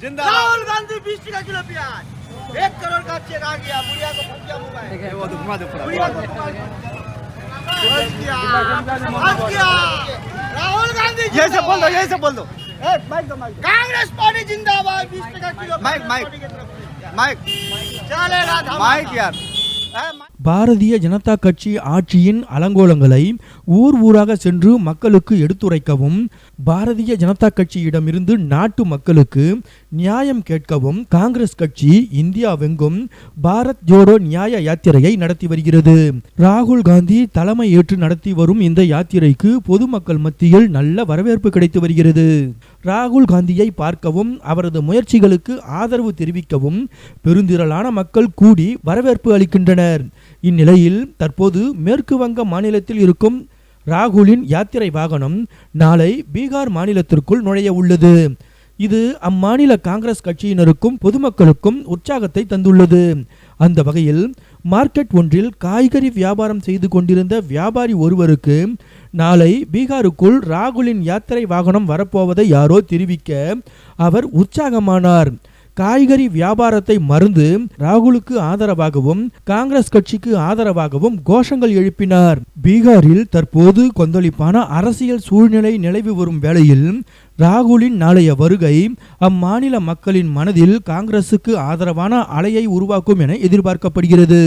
जिंदाबाद। राहुल गांधी बीस टका किलो प्याज एक करोड़ का चेक आ गया बुढ़िया को मोबाइल। वो तो घुमा दे बुढ़िया को गया। गया। राहुल गांधी यही से बोल दो। यही से बोल दो। ए माइक दो माइक कांग्रेस पार्टी जिंदाबाद बीस टका किलो माइक, माइक। माइक। चलेगा माइक यार। பாரதிய ஜனதா கட்சி ஆட்சியின் அலங்கோலங்களை ஊர் ஊராக சென்று மக்களுக்கு எடுத்துரைக்கவும் பாரதிய ஜனதா கட்சியிடமிருந்து நாட்டு மக்களுக்கு நியாயம் கேட்கவும் காங்கிரஸ் கட்சி இந்தியாவெங்கும் பாரத் ஜோடோ நியாய யாத்திரையை நடத்தி வருகிறது. ராகுல் காந்தி தலைமை ஏற்று நடத்தி வரும் இந்த யாத்திரைக்கு பொதுமக்கள் மத்தியில் நல்ல வரவேற்பு கிடைத்து வருகிறது. ராகுல் காந்தியை பார்க்கவும் அவரது முயற்சிகளுக்கு ஆதரவு தெரிவிக்கவும் பெருந்திரளான மக்கள் கூடி வரவேற்பு அளிக்கின்றனர். இந்நிலையில் தற்போது மேற்கு வங்க மாநிலத்தில் இருக்கும் ராகுலின் யாத்திரை வாகனம் நாளை பீகார் மாநிலத்திற்குள் நுழைய உள்ளது. இது அம்மாநில காங்கிரஸ் கட்சியினருக்கும் பொதுமக்களுக்கும் உற்சாகத்தை தந்துள்ளது. அந்த வகையில் மார்க்கெட் ஒன்றில் காய்கறி வியாபாரம் செய்து கொண்டிருந்த வியாபாரி ஒருவருக்கு நாளை பீகாருக்குள் ராகுலின் யாத்திரை வாகனம் வரப்போவதை யாரோ தெரிவிக்க அவர் உற்சாகமானார். காய்கறி வியாபாரத்தை மறந்து ராகுலுக்கு ஆதரவாகவும் காங்கிரஸ் கட்சிக்கு ஆதரவாகவும் கோஷங்கள் எழுப்பினார். பீகாரில் தற்போது கொந்தளிப்பான அரசியல் சூழ்நிலை நிலவி வரும் வேளையில் ராகுலின் நாளைய வருகை அம்மாநில மக்களின் மனதில் காங்கிரசுக்கு ஆதரவான அலையை உருவாக்கும் என எதிர்பார்க்கப்படுகிறது.